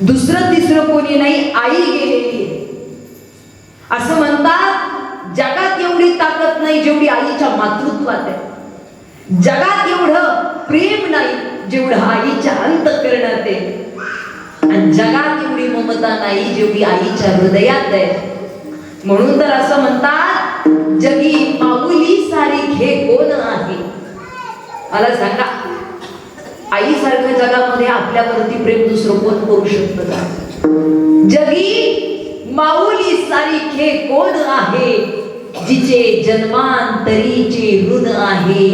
दुसरं तिसरं कोणी नाही आई गेलेली असं म्हणतात जगात एवढी ताकद नाही जेवढी आईच्या मातृत्वात आहे. जगात एवढं प्रेम नाही जेवढं आईच्या अंतकरणात आहे. आणि जगात एवढी ममता नाही जेवढी आईच्या हृदयात आहे. म्हणून तर असं म्हणतात जगी माऊली सारी घे कोण आहे? मला सांगा आईसारख्या जगामध्ये आपल्यावरती प्रेम दुसरं कोण करू शकत का? जगी माऊली सारीखे कोण आहे? जिचे जन्मांतरीचे ऋण आहे.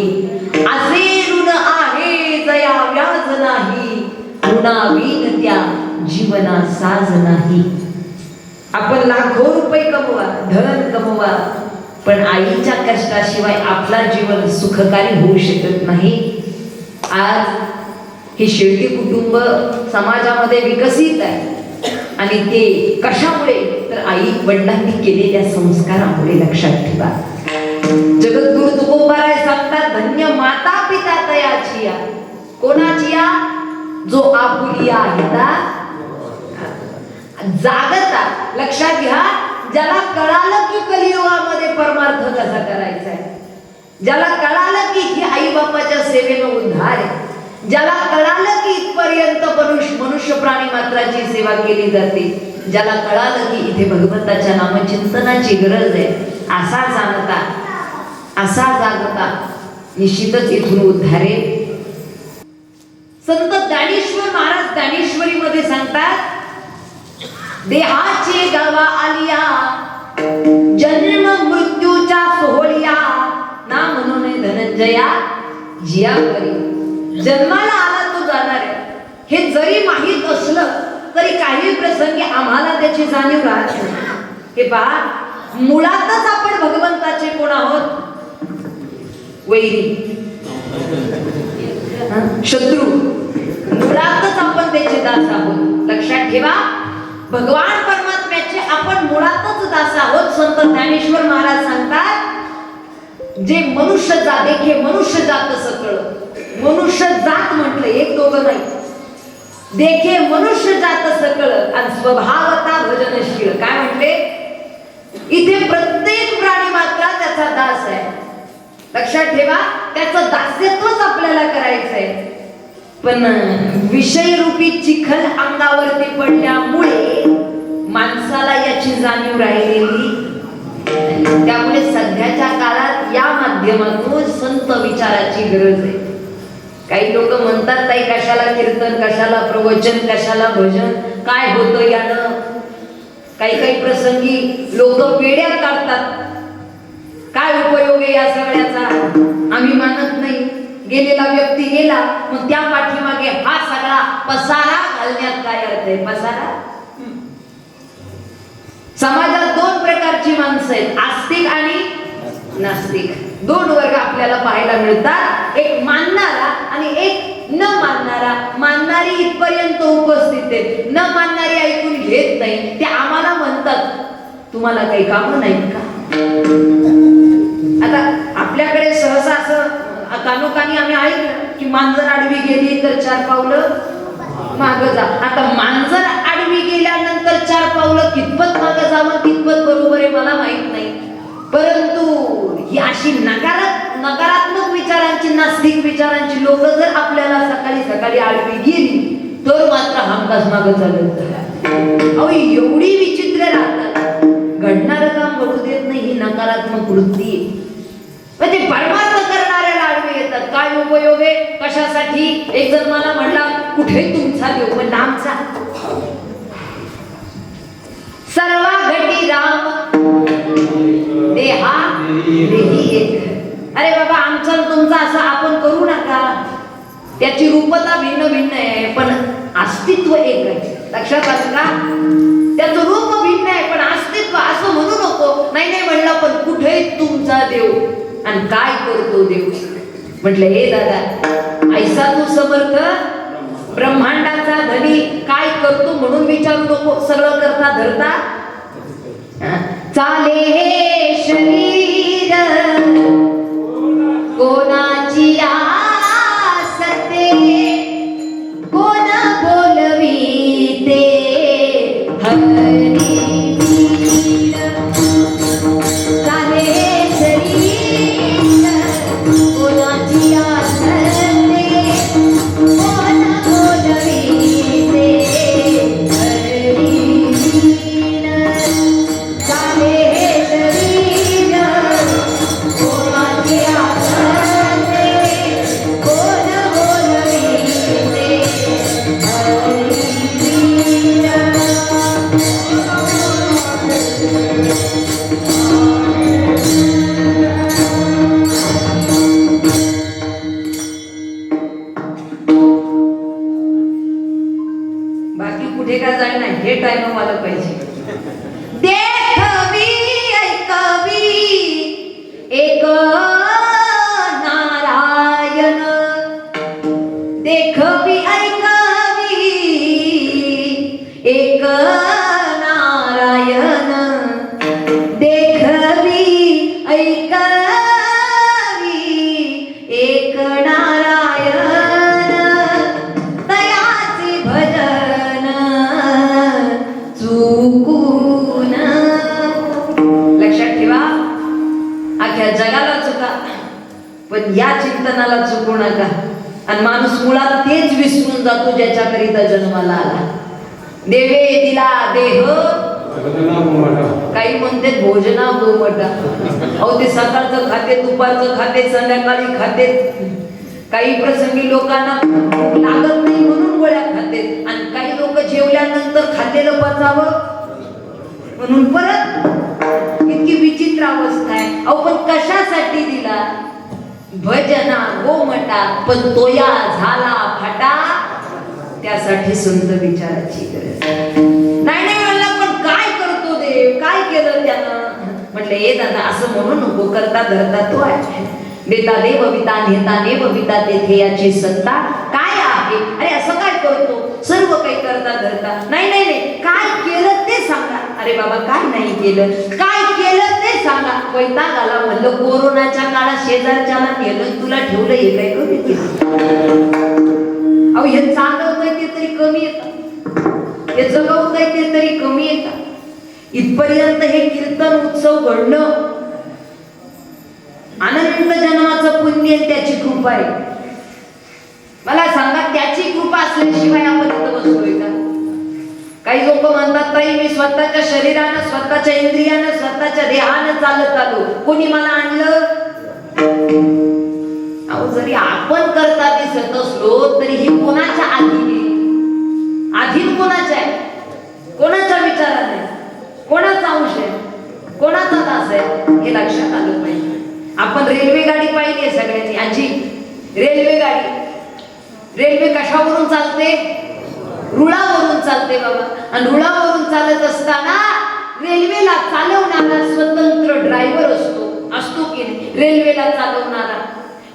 असे ऋण आहे जया व्याज नाही. ऋणावीन त्या जीवना साज नाही. आपण लाखो रुपये कमवा धन कमवा पण आईच्या कष्टाशिवाय आपला जीवन सुखकारी होऊ शकत नाही. आज हे शेळके कुटुंब समाजामध्ये विकसित आहे. आणि ते कशामुळे? तर आई वडिलांनी केलेल्या संस्कारामुळे लक्षात ठेवा. जगद्गुरु तुकोबाराय सांगतात धन्य माता पिता तयाची या. कोणाची या? जो आपुलिया आहे जागता. लक्षात घ्या ज्याला कळालं की कलियुगामध्ये परमार्थ कसा करायचा आहे? ज्याला कळालं की ही आई बापाच्या सेवेनं उद्धार आहे. ज्याला कळालं की इथपर्यंत मनुष्य मनुष्य प्राणी मात्राची सेवा केली जाते ज्याला कळालं की इथे भगवंताच्या नामचिंतनाची गरज आहे असा जाणता असा जागता निश्चितच इथून उद्धारे. संत ज्ञानेश्वर महाराज ज्ञानेश्वरी मध्ये सांगतात देहाचे गावा आलिया जन्म मृत्यूच्या सोहळ्या ना म्हणून धनंजया जिया करी जन्माला आला तो जाणार आहे. हे जरी माहीत असलं तरी काही प्रसंगी आम्हाला त्याची जाणीव राहत नाही. हे बा मुळातच आपण भगवंताचे कोण आहोत? वैरी. शत्रू. मुळातच आपण त्याचे दास आहोत. लक्षात ठेवा भगवान परमात्म्याचे आपण मुळातच दास आहोत संत ज्ञानेश्वर महाराज सांगतात जे मनुष्य जात हे मनुष्य जात सकळ मनुष्य जात म्हटलं एक दोघं नाही. देखे मनुष्य जात सकळ आणि स्वभावता भजनशील. काय म्हटले? इथे प्रत्येक प्राणी मात्र त्याचा दास आहे. लक्षात ठेवा त्याचं दास्यत्वच आपल्याला करायचं आहे पण विषय रूपी चिखल अंगावरती पडल्यामुळे माणसाला याची जाणीव राहिलेली त्यामुळे सध्याच्या काळात या माध्यमातून संत विचाराची गरज आहे. काही लोक म्हणतात ताई कशाला कीर्तन कशाला प्रवचन कशाला भजन? काय होतं यानं? काही काही प्रसंगी लोक वेड्यात काढतात. काय उपयोग आहे या सगळ्याचा? आम्ही मानत नाही. गेलेला व्यक्ती गेला मग त्या पाठीमागे हा सगळा पसारा घालण्यात काय अर्थ आहे? पसारा? समाजात दोन प्रकारची माणसं आहेत आस्तिक आणि नास्तिक. दोन वर्ग आपल्याला पाहायला मिळतात. एक मानणारा आणि एक न मानणारा मानणारी इथपर्यंत उपस्थित आहेत. न मानणारी ऐकून घेत नाही. ते आम्हाला म्हणतात तुम्हाला काही काम नाहीत का? आता आपल्याकडे सहसा असं कानोकानी आम्ही ऐकलं की मांजर आडवी गेली तर चार पावलं माग जा. आता मांजर आडवी गेल्यानंतर चार पावलं कितपत माग जावं कितपत बरोबर आहे मला माहीत नाही. परंतु ही अशी नकारात नकारात्मक विचारांची नास्तिक विचारांची लोक जर आपल्याला सकाळी सकाळी आडवी गेली तर मात्र हमखास माग चालत अहो एवढी विचित्र राहतात. घडणारं काम घडू देत नाही ही नकारात्मक वृत्ती म्हणजे पण ते परमार्थ करणाऱ्याला आडवे येतात. काय उपयोग आहे? कशासाठी? एक जण मला म्हणला कुठे तुमचा देव? म्हणला आमचा सर्वा घटी राम. देहा देही एक. अरे बाबा आमचा तुमचा असं आपण करू नका. त्याची रूपता भिन्न भिन्न आहे पण अस्तित्व एक आहे. लक्षात आलं का? त्याचं रूप भिन्न आहे पण अस्तित्व असं म्हणू नको. नाही नाही म्हणलं पण कुठे तुमचा देव आणि काय करतो देव? म्हटलं हे दादा ऐसा तू समर्थ? ब्रह्मांडाचा धनी काय करतो म्हणून विचारू नको. सगळं करता धरता? चाले हे शरीर। मुळात तेच विसरून जातो ज्याच्याकरिता जन्माला आला. देवे दिला देह काही म्हणते भोजना गोमटा. अहो ते सकाळचं खाते दुपारचं खाते संध्याकाळी खाते. काही प्रसंगी लोकांना लागत नाही म्हणून गोळ्या खाते. आणि काही लोक जेवल्यानंतर खातेलं पचावं म्हणून परत. इतकी विचित्र अवस्था आहे. अहो पण कशासाठी दिला? भजना गोमटा पण तोया झाला फाटा. त्यासाठी संत विचाराची गरज आहे. नाही नाही म्हणलं पण काय करतो देव? काय केलं त्यानं? म्हटलं ये दादा असं म्हणू नको करता धरता तो आहे. देता देव विता नेता नेव विता तेथे याची सत्ता काय आहे? अरे असं काय करतो? सर्व काही करता धरता. नाही नाही नाही काय केलं ते सांगा. अरे बाबा काय नाही केलं? काय सांगा वैताग आला म्हणलं कोरोनाच्या काळात शेजारच्याला नेलं तुला ठेवलं हे काय कमी केलं? अहो हे चालवतंय ते तरी कमी येत. हे जगवतंय ते तरी कमी येत. इथपर्यंत हे कीर्तन उत्सव घडणं अनंत जन्माचं पुण्य आहे, त्याची कृपा आहे. मला सांगा त्याची कृपा असल्याशिवाय आपण इथं बसतोय का? काही लोक म्हणतात ताई मी स्वतःच्या शरीरानं स्वतःच्या इंद्रियानं स्वतःच्या देहानं चालत आलो. कोणी मला आणलं? अहो जरी आपण करता दिसत असलो तरी ही कोणाच्या आधी आहे कोणाच्या आहे? कोणाच्या विचाराने? कोणाचा अंश आहे? कोणाचा दास आहे? हे लक्षात आलं पाहिजे. आपण रेल्वे गाडी पाहिली आहे सगळ्यांनी. आजी रेल्वे गाडी रेल्वे कशावरून चालते? रुळावरून चालते बाबा. आणि रुळावरून चालत असताना रेल्वेला चालवणारा स्वतंत्र ड्रायव्हर असतो. असतो की नाही? रेल्वेला चालवणारा.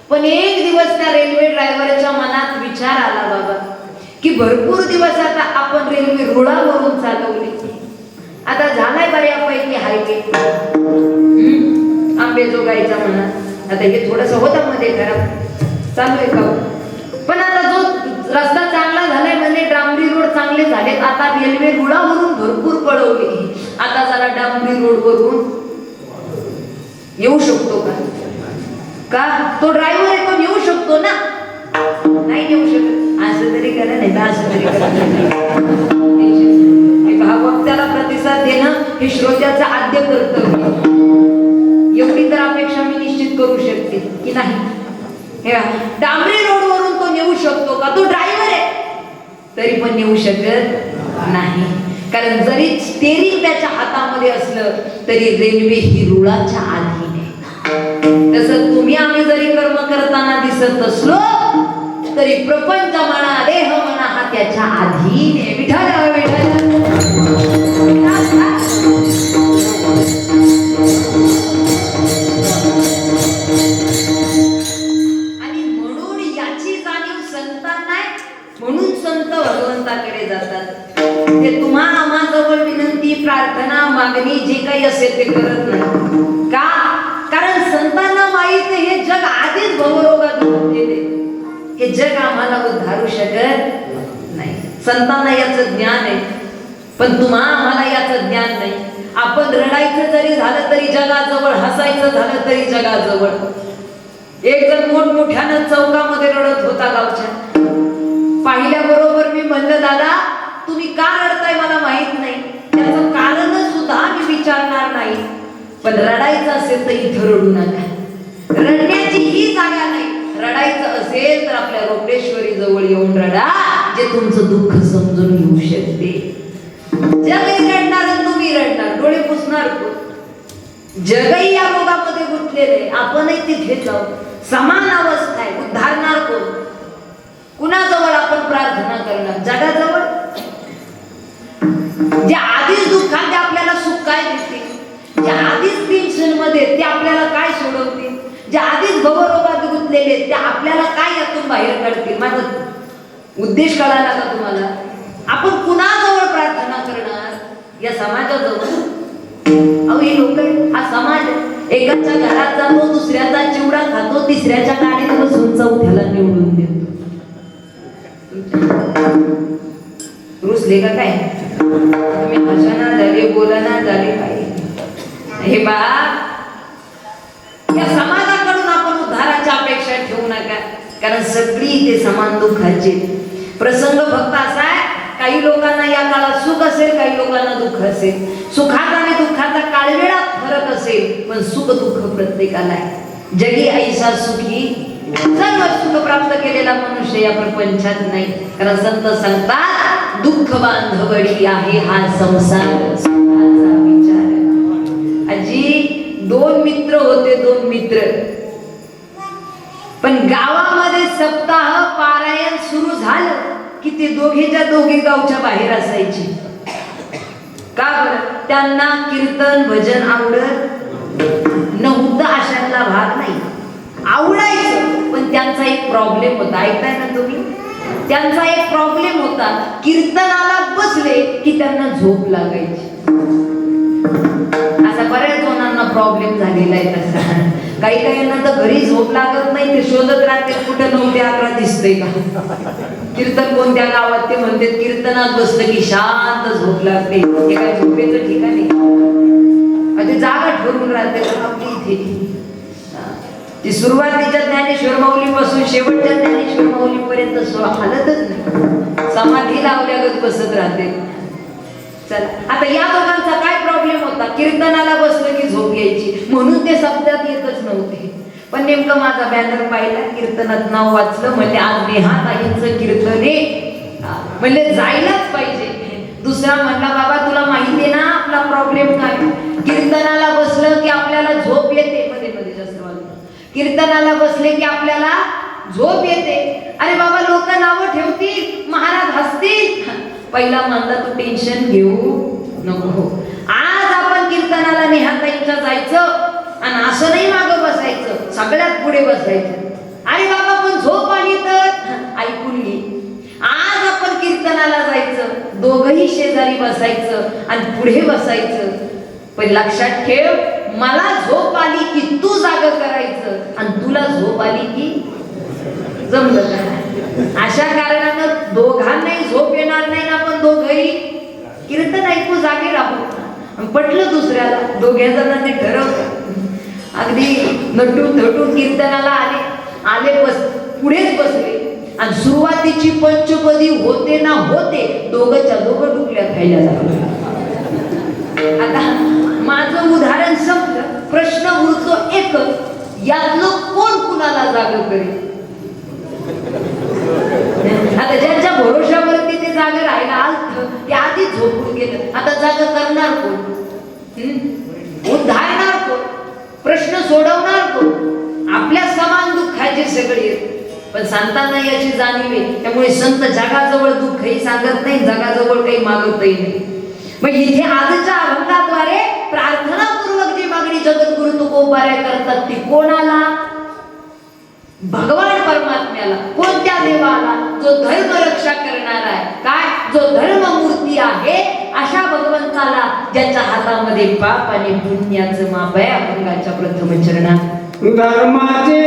पण एक दिवस त्या रेल्वे ड्रायव्हरच्या मनात विचार आला बाबा की भरपूर दिवस आता आपण रेल्वे रुळावरून चालवली. आता झालाय बऱ्यापैकी हायवे. आंबेजोगाईचा म्हणा. आता हे थोडस होतं मध्ये खराब चालू आहे का हो? पण आता जो रस्ता चांगला झालाय म्हणजे डांबरी रोड चांगले झाले. आता रेल्वे रुळावरून भरपूर पळवली. आता जरा डांबरी रोड वरून येऊ शकतो का? का? तो ड्रायव्हर आहे पण येऊ शकतो ना? नाही येऊ शकत. असं तरी करा नाही तर असं तरी करा. हे भावभक्ताला प्रतिसाद देणं हे श्रोत्याचं आद्य कर्तव्य. एवढी तर अपेक्षा मी निश्चित करू शकते की नाही. हे बघा, डांबरी रोडवरून तो नेऊ शकतो का? तो ड्रायव्हर तरी पण येऊ शकत नाही. कारण जरी स्टेरिंग त्याच्या हातामध्ये असलं तरी रेल्वे ही रुळाच्या आधी आहे तसं तुम्ही आम्ही जरी कर्म करताना दिसत असलो तरी प्रपंच म्हणा देह म्हणा हा त्याच्या आधी आहे विठाला प्रार्थना मागणी जी काही असेल ते करत नाही. का? कारण संतांना माहीत हे जग आधीच भवरोगात गुंतलेले हे जग आम्हाला उद्धारू शकत नाही. संतांना याचं ज्ञान आहे. पण तुम्हा आम्हाला याचं ज्ञान नाही. आपण रडायचं जरी झालं तरी जगाजवळ हसायचं झालं तरी जगाजवळ. एक जण मोठमोठ्यानं चौकामध्ये रडत होता गावच्या. पाहिल्या बरोबर मी म्हणलं दादा तुम्ही का रडताय मला माहीत नाही. त्याचं कारण सुद्धा मी विचारणार नाही. पण रडायचं असेल तर इथं रडू नका. रडण्याची ही जागा नाही. रडायचं असेल तर आपल्या रोपेश्वरी जवळ येऊन रडा जे तुमचं दुःख समजून घेऊ शकते. जगही रडणार तुम्ही रडणार. डोळे पुसणार जगही या रोगामध्ये गुंतलेले आपणही तिथे जाऊ. समान अवस्था आहे. उद्धारणार कोण? कुणाजवळ आपण प्रार्थना करणार? जगाजवळ? जे आधीच दुःखात ते आपल्याला सुख काय देते? जे आधीच टेन्शनमध्ये ते आपल्याला काय सोडवतील जे आधीच भवरोगात गुंतलेले ते आपल्याला काय यातून बाहेर काढतील? माझा उद्देश कळाला का तुम्हाला? आपण कुणाजवळ प्रार्थना करणार? या समाजाजवळ? अहो हे लोक हा समाज एकाच्या घरात जातो दुसऱ्याचा चिवडा खातो तिसऱ्याच्या गाडीत बसून चौथ्याला निवडून देतो. रुसले का काय? तुम्ही हसना झाले बोलना झाले पाहिजे हे बा या समाजाकडून आपण उद्धाराच्या अपेक्षा ठेवू नका. कारण सगळी ते समान दुःखाचे प्रसंग फक्त असा आहे काही लोकांना या काळात सुख असेल काही लोकांना दुःख असेल. सुखात आणि दुःखाचा काळवेळात फरक असेल पण सुख दुःख प्रत्येकाला आहे. जगी ऐसा सुखी सर्व सुख प्राप्त केलेला मनुष्य या प्रपंचात नाही. कारण संत सांगतात दुःख बांधवडी आहे हा संसार. सुखाचा विचार. आजी दोन मित्र होते दोन मित्र. पण गावामध्ये सप्ताह पारायण सुरू झालं की ते दोघेच्या दोघे गावच्या बाहेर असायचे. का बरं? त्यांना कीर्तन भजन आवडत नव्हतं अशातला भाग नाही. आवडायचं पण त्यांचा एक प्रॉब्लेम होता. ऐकताय ना तुम्ही? त्यांचा एक प्रॉब्लेम होता. कीर्तनाला बसले की त्यांना झोप लागायची. असा बऱ्याच जणांना प्रॉब्लेम झालेला आहे तसा. काही काहींना तर घरी झोप लागत नाही ते शोधत राहते कुठं नव्हते अकरा दिसतंय का? कीर्तन कोणत्या गावात? ते म्हणते कीर्तनात बसलं की शांत झोप लागते. हे काय झोपेचं ठिकाणी जागा ठरून राहते आपली इथे. ती सुरुवातीच्या ज्ञानेश्वर माऊली पासून शेवटच्या ज्ञानेश्वर माऊली पर्यंत हालतच नाही. समाधी लावल्यागत बसत राहते. चला आता या दोघांचा काय प्रॉब्लेम होता? कीर्तनाला बसलं की झोप घ्यायची. म्हणून ते शब्दात येतच नव्हते. पण नेमकं माझा बॅनर पाहिला कीर्तनात नाव वाचलं म्हणजे आज नेहा ताईंचं कीर्तन आहे. म्हणजे जायलाच पाहिजे. दुसरा म्हणला बाबा तुला माहिती आहे ना आपला प्रॉब्लेम काय? कीर्तनाला बसलं की आपल्याला झोप येते मध्ये मध्ये जास्त वाजलं. कीर्तनाला बसले की आपल्याला झोप येते. अरे बाबा लोक नावं ठेवतील महाराज हसतील. पहिला मानला तू टेन्शन घेऊ नको. आज आपण कीर्तनाला नेहाताईंच्या जायचं आणि असं नाही मागं बसायचं सगळ्यात पुढे बसायचं. अरे बाबा पण झोप आली तर? ऐकून घे. आज आपण कीर्तनाला जायचं दोघही शेजारी बसायचं आणि पुढे बसायचं. पण लक्षात ठेव मला झोप आली की तू जाग करायचं आणि तुला झोप आली की जमलं का? अशा कारणानं दोघांनाही झोप येणार नाही ना पण दोघही. कीर्तन ऐकू जागे राहू. आणि पटलं दुसऱ्याला दोघ्या जणांनी ठरवलं. अगदी नटून थटून कीर्तनाला आले. आले बस पुढेच बसले. आणि सुरुवातीची पंचपदी होते ना होते दोघंच्या दोघं डुकल्या खायला लागले. आता माझं उदाहरण संपलं. प्रश्न उरतो एक. यातलं कोण कुणाला जाग करेल? आता ज्यांच्या भरोशावरती ते जाग राहायला आलत ते आधी झोपून गेलं. आता जाग करणार कोण? हम्म? उद्धारणार कोण? प्रश्न सोडवणार कोण? आपल्या समान दुःखाचे सगळे. पण सांगताना याची जाणीव आहे. त्यामुळे संत जगाजवळ दुःखही सांगत नाही जगाजवळ काही मागतही नाही. मग इथे आजच्या अभंगाद्वारे प्रार्थनापूर्वक जी मागणी जगद्गुरु तुकोबारे करतात ती कोणाला? भगवान परमात्म्याला. कोणत्या देवाला? जो धर्म रक्षा करणारा आहे. काय? जो धर्म मूर्ती आहे अशा भगवंताला ज्याच्या हातामध्ये पाप आणि पुण्याचं माप आहे अभंगाच्या प्रथम चरणात. धर्माचे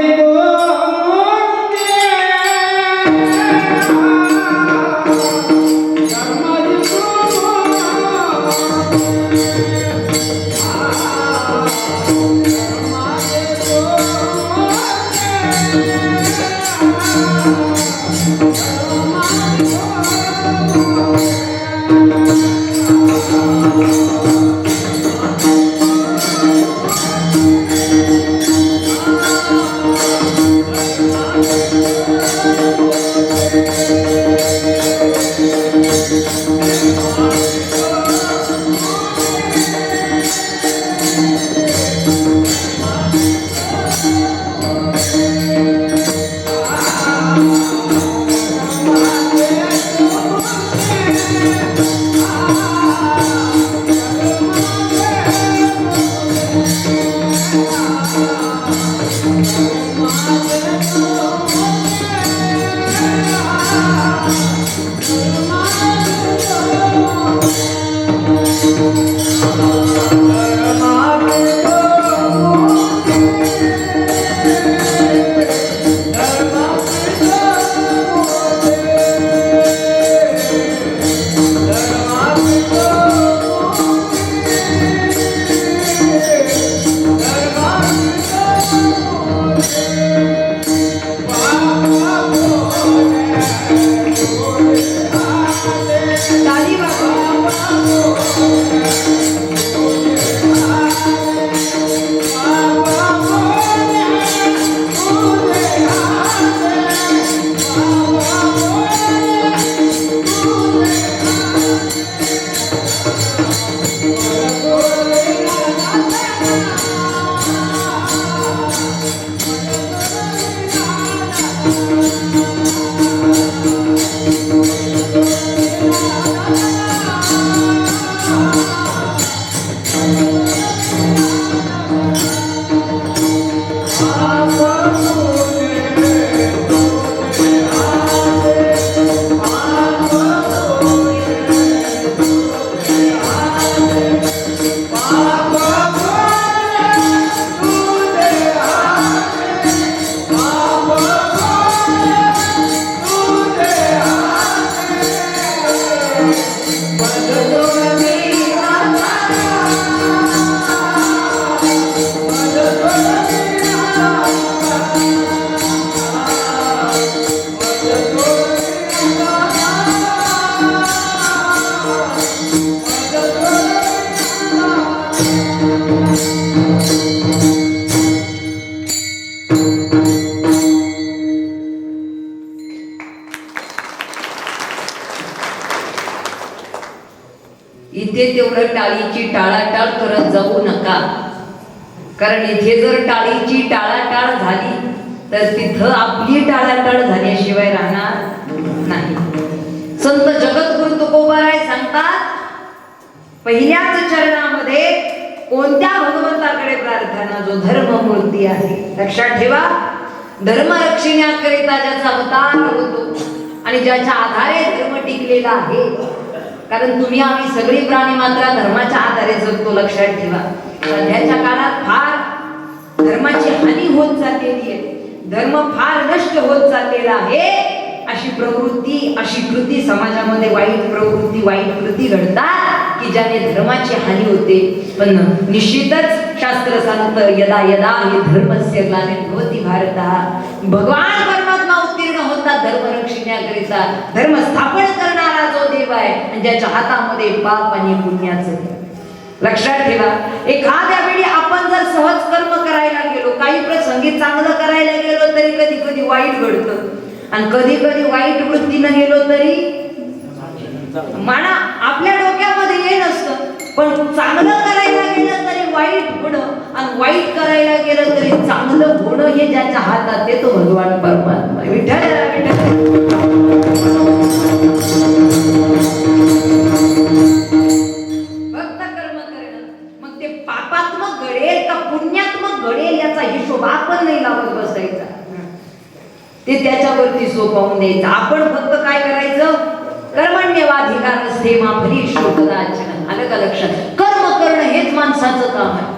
कारण इथे जर टाळीची टाळाटाळ झाली तर तिथं आपली टाळाटाळ झाल्याशिवाय राहणार नाही. संत जगद्गुरु तुकोबाराय सांगतात पहिल्याच चरणामध्ये कोणत्या भगवंताकडे प्रार्थना जो धर्ममूर्ती आहे? लक्षात ठेवा धर्म रक्षण्याकरिता ज्याचा अवतार होतो आणि ज्याच्या आधारे धर्म टिकलेला आहे कारण तुम्ही आम्ही सगळी प्राणी मात्र धर्माच्या आधारे जगतो लक्षात ठेवा. सध्याच्या काळात फार धर्माची हानी होत चाललेली आहे. धर्म फार नष्ट होत चाललेला आहे. अशी प्रवृत्ती अशी कृती समाजामध्ये वाईट प्रवृत्ती वाईट कृती घडतात की ज्याने धर्माची हानी होते. पण निश्चितच शास्त्र सांगतं यदा यदा हे धर्मस्य भवती भारत. भगवान परमात्मा उत्तीर्ण होता धर्म रक्षण्याकरिता धर्म स्थापन करणारा जो देव आहे आणि ज्याच्या हातामध्ये पाप आणि पुण्याचं. लक्षात ठेवा एखाद्या वेळी आपण सहज कर्म करायला गेलो काही प्रसंगी चांगलं करायला गेलो तरी कधी कधी वाईट घडतं. आणि कधी कधी वाईट वृत्तीनं गेलो तरी म्हणा आपल्या डोक्यामध्ये हे नसतं. पण चांगलं करायला गेलं तरी वाईट होणं आणि वाईट करायला गेलं तरी चांगलं होणं हे ज्याच्या हातात येतो भगवान परमात्मा. विठ्ठल विठ्ठल एका पुण्यात्मक घडेल याचा हिशोब आपण नाही लावून बसायचा. ते त्याच्यावरती सोपवून द्यायचं. आपण फक्त काय करायचं? कर्मण्यवाधिकार असते माफली शोधदाचन आलं का लक्षात? कर्म करणं हेच माणसाचं काम आहे.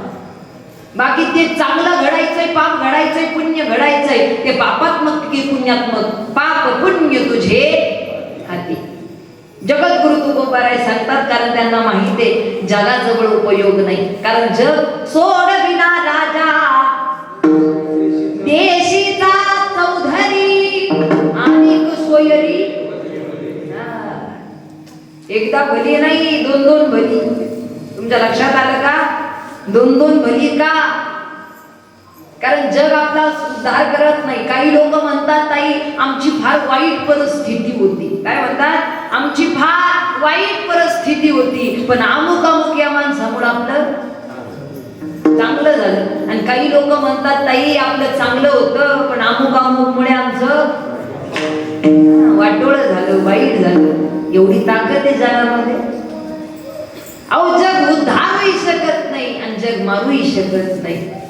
बाकी ते चांगलं घडायचंय पाप घडायचंय पुण्य घडायचंय ते पापात्मक की पुण्यात्मक? पाप पुण्य तुझे. जगद्गुरु सांगतात कारण त्यांना माहिती आहे जगाजवळ उपयोग नाही. कारण जग सोड विना राजा. देशीचा चौधरी आणि सोयरी. एकदा भली नाही दोन दोन भली. तुमच्या लक्षात आलं का? दोन दोन भली का? कारण जग आपला उद्धार करत नाही. काही लोक म्हणतात ताई आमची फार वाईट परिस्थिती होती. काय म्हणतात? आमची फार वाईट परिस्थिती होती. पण अमुक अमुक या माणसामुळे आपलं चांगलं झालं. आणि काही लोक म्हणतात ताई आपलं चांगलं होतं पण अमुक अमुक मुळे आमचं वाटोळ झालं वाईट झालं. एवढी ताकद आहे जगामध्ये. अहो जग उद्धारूही शकत नाही आणि जग मारूही शकत नाही.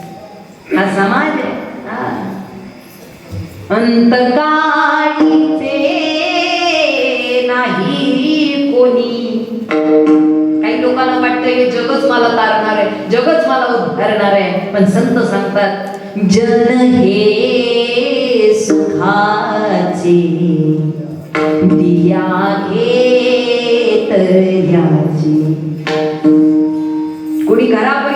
हा. समाज आहे अंतकाळीचे नाही कोणी. काही लोकांना वाटतं हे जगच मला तारणार आहे जगच मला उद्धारणार आहे. पण संत सांगतात जन हे सुखाचे. दिया घेत याची कोणी घरापर्यंत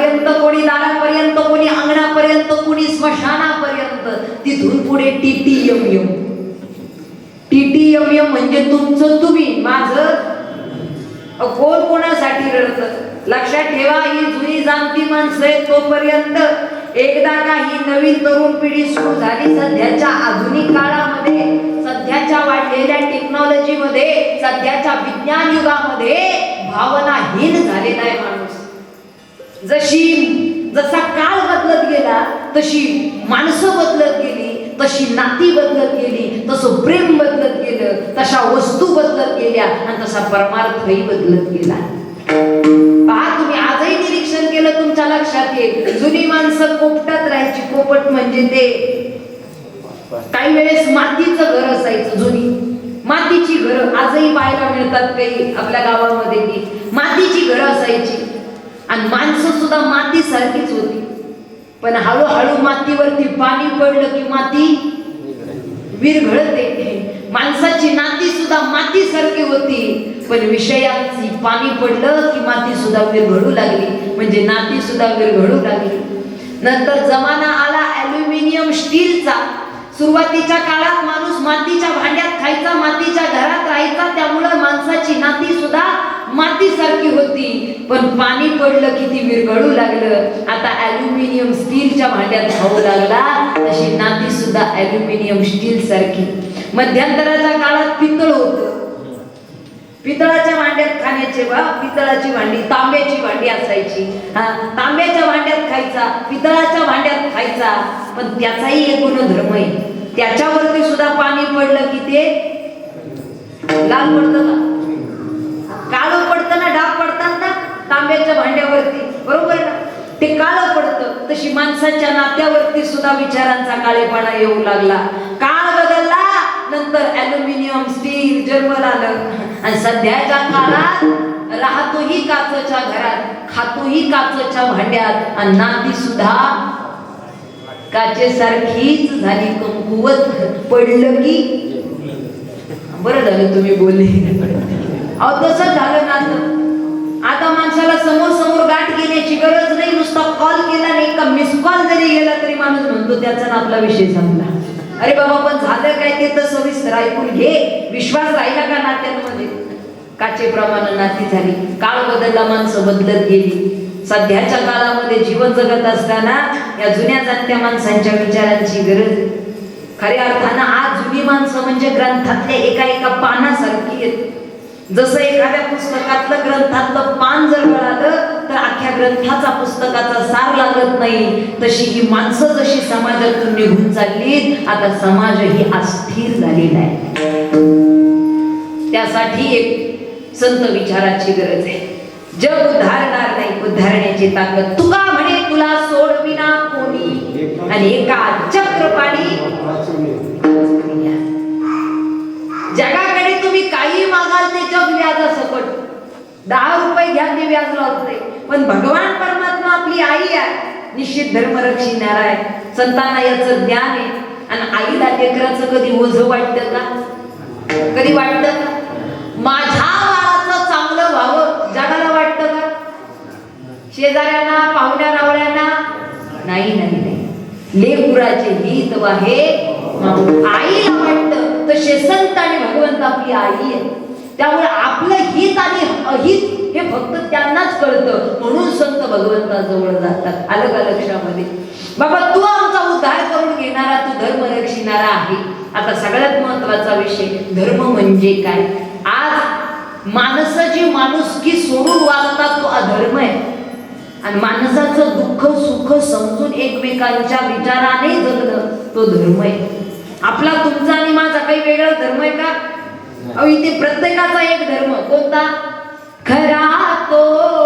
पर्यंत कुणी स्मशानापर्यंत तिथून पुढे टीटीएम यम टीटीएम यम म्हणजे तुमचं तुम्ही माझं. कोण कोणासाठी रडत? लक्षात ठेवा ही जुनी जाणती माणसं आहेत तोपर्यंत. एकदा का ही नवीन तरुण पिढी सुरू झाली सध्याच्या आधुनिक काळामध्ये सध्याच्या वाढलेल्या टेक्नॉलॉजी मध्ये सध्याच्या विज्ञान युगामध्ये भावनाहीन झालेला आहे माणूस. जशी जसा काळ बदलत गेला तशी माणसं बदलत गेली तशी नाती बदलत गेली तसं प्रेम बदलत गेलं तशा वस्तू बदलत गेल्या आणि तसा परमार्थही बदलत गेला. पहा तुम्ही आजही निरीक्षण केलं तुमच्या लक्षात येईल. जुनी माणसं कोपटात राहायची. कोपट म्हणजे ते काही वेळेस मातीचं घर असायचं जुनी. मातीची घरं आजही पाहायला मिळतात काही आपल्या गावामध्ये की मातीची घरं असायची. आणि माणसं सुद्धा मातीसारखीच होती. पण हळूहळू मातीवरती पाणी पडलं की माती विरघळते. माणसाची नाती सुद्धा मातीसारखी होती. पण विषयाची पाणी पडलं की माती सुद्धा विरघळू लागली. म्हणजे नाती सुद्धा विरघळू लागली. नंतर जमाना आला अल्युमिनियम स्टीलचा. सुरुवातीच्या काळात माणूस मातीच्या भांड्यात खायचा मातीच्या घरात राहायचा त्यामुळं माणसाची नाती सुद्धा मातीसारखी होती. पण पाणी पडलं की ती विरघळू लागलं. आता अॅल्युमिनियम स्टीलच्या भांड्यात खाऊ लागला तशी नाती सुद्धा अल्युमिनियम स्टील सारखी. मध्यंतराच्या काळात पितळ होतं. पितळाच्या भांड्यात खाण्याचे बा पितळाची भांडी तांब्याची भांडी असायची. हा तांब्याच्या भांड्यात खायचा पितळाच्या भांड्यात खायचा. पण त्याचाही एक गुणधर्म आहे. त्याच्यावरती सुद्धा पाणी पडलं की ते लाल पडतं का काळं पडतं ना? डाग पडतात ना? तांब्याच्या भांड्यावरती. बरोबर ना? ते काळं पडतं. तशी माणसाच्या नात्यावरती सुद्धा विचारांचा काळेपणा येऊ लागला. काळ बदलला नंतर अल्युमिनियम स्टील जर्मन आलं. आणि सध्याच्या काळात राहतोही काचच्या घरात खातोही काचच्या भांड्यात आणि नाती सुद्धा काचेसारखीच झाली कमकुवत पडलं की बरं झालं तुम्ही बोलले अहो तसं झालं ना आता. माणसाला समोर समोर गाठ घेण्याची गरज नाही नुसता कॉल केला नाही का मिस कॉल जरी गेला तरी माणूस म्हणतो त्याचा ना आपला विषय संपला अरे बाबा पण झालं काय ते तर सविस्तर ऐकून घे. विश्वास राहिला का नात्यांमध्ये? काचेप्रमाणे नाती झाली. काळ बदलला माणसं बदलत गेली. सध्याच्या काळामध्ये जीवन जगत असताना या जुन्या जाणत्या माणसांच्या विचारांची गरज खऱ्या अर्थानं आज जुनी माणसं म्हणजे ग्रंथातल्या एका एका पानासारखी आहेत. जसं एखाद्या पुस्तकातलं ग्रंथातलं पान जर मिळालं तर अख्ख्या ग्रंथाचा पुस्तकाचा सार लागत नाही. तशी ही माणसं जशी समाजातून निघून चालली आता समाज ही अस्थिर झालेला आहे. त्यासाठी एक संत विचाराची गरज आहे. जग उद्धारणार नाही उद्धारण्याची ताकद. तुका म्हणे तुला सोडविना कोणी. आणि एका चक्रपाणी दहा रुपये घ्या ते व्याज लावते पण भगवान परमात्मा आपली आई आहे. निश्चित धर्म रक्षिणार आहे संतांना याचं ज्ञान आहे. आणि आईला लेकराचं कधी ओझ वाटतं का? कधी वाटतं का? माझ्या बाळाचं चांगलं व्हावं. जगाला वाटतं का? शेजाऱ्यांना पाहुण्या रावळ्यांना? नाही नाही नाही. लेकुराचे हित वाहे. आईला वाटतं. तसे संत आणि भगवंत आपली आई आहे त्यामुळे आपलं हित आणि अहित हे फक्त त्यांनाच कळतं. म्हणून संत भगवंताजवळ जातात. आलं का लक्षामध्ये? बाबा तू आमचा उद्धार करून घेणारा तू धर्म रक्षिणारा आहे. आता सगळ्यात महत्त्वाचा विषय धर्म म्हणजे काय? आज माणसाची माणुसकी सोडून वागतात तो अधर्म आहे. आणि माणसाचं दुःख सुख समजून एकमेकांच्या विचाराने जगणं तो धर्म आहे. आपला तुमचा आणि माझा काही वेगळा धर्म आहे का? अहो इथे प्रत्येकाचा एक धर्म. कोणता? खरा तो